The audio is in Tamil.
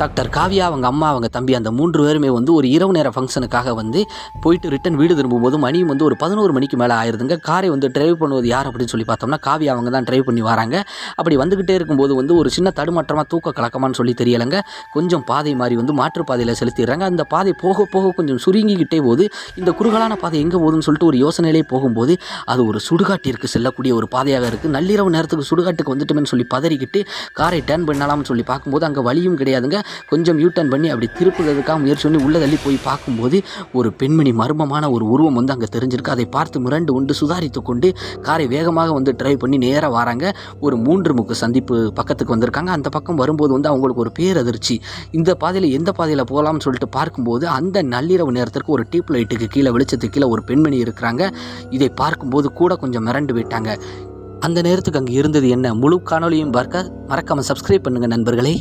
டாக்டர் காவியா அவங்க அம்மா அவங்க தம்பி அந்த மூன்று பேருமே வந்து ஒரு இரவு நேர ஃபங்க்ஷனுக்காக வந்து போயிட்டு ரிட்டன் வீடு திரும்பும்போது மணியும் வந்து ஒரு பதினோரு மணிக்கு மேலே ஆயிருதுங்க. காரை வந்து டிரைவ் பண்ணுவது யார் அப்படின்னு சொல்லி பார்த்தோம்னா காவியா அவங்க தான் டிரைவ் பண்ணி வராங்க. அப்படி வந்துக்கிட்டே இருக்கும்போது வந்து ஒரு சின்ன தடுமாற்றமாக தூக்க கலக்கமான்னு சொல்லி தெரியலைங்க. கொஞ்சம் பாதை மாதிரி வந்து மாற்றுப்பாதையில் செலுத்திடுறாங்க. அந்த பாதை போக போக கொஞ்சம் சுருங்கிக்கிட்டே போது இந்த குறுகலான பாதை எங்கே போகுதுன்னு சொல்லிட்டு ஒரு யோசனையிலே போகும்போது அது ஒரு சுடுகாட்டிற்கு செல்லக்கூடிய ஒரு பாதையாக இருக்குது நள்ளிரவு நேரத்துக்கு சுடுகாட்டுக்கு வந்துட்டோமேன்னு சொல்லி பதறிக்கிட்டு காரை டேர்ன் பண்ணலாம்னு சொல்லி பார்க்கும்போது அங்கே வழியும் கிடையாதுங்க. கொஞ்சம் யூட்டர்ன் பண்ணி அப்படி திருப்புறதுக்காக முயற்சி பண்ணி உள்ள தள்ளி போய் பார்க்கும்போது ஒரு பெண்மணி மர்மமான ஒரு உருவம் வந்து அங்கே தெரிஞ்சிருக்கு. அதை பார்த்து மிரண்டு உண்டு சுதாரித்து கொண்டு காரை வேகமாக வந்து டிரைவ் பண்ணி நேராக வராங்க. ஒரு மூன்று முக்கு சந்திப்பு பக்கத்துக்கு வந்திருக்காங்க. அந்த பக்கம் வரும்போது வந்து அவங்களுக்கு ஒரு பேரதிர்ச்சி. இந்த பாதையில் எந்த பாதையில் போகலாம்னு சொல்லிட்டு பார்க்கும்போது அந்த நள்ளிரவு நேரத்திற்கு ஒரு டியூப் லைட்டுக்கு கீழே வெளிச்சத்துக்கு கீழே ஒரு பெண்மணி இருக்கிறாங்க. இதை பார்க்கும்போது கூட கொஞ்சம் மிரண்டு விட்டாங்க அந்த நேரத்துக்கு அங்கே இருந்தது என்ன? முழு காணொலியும் பார்க்க மறக்காமல் சப்ஸ்கிரைப் பண்ணுங்கள் நண்பர்களே.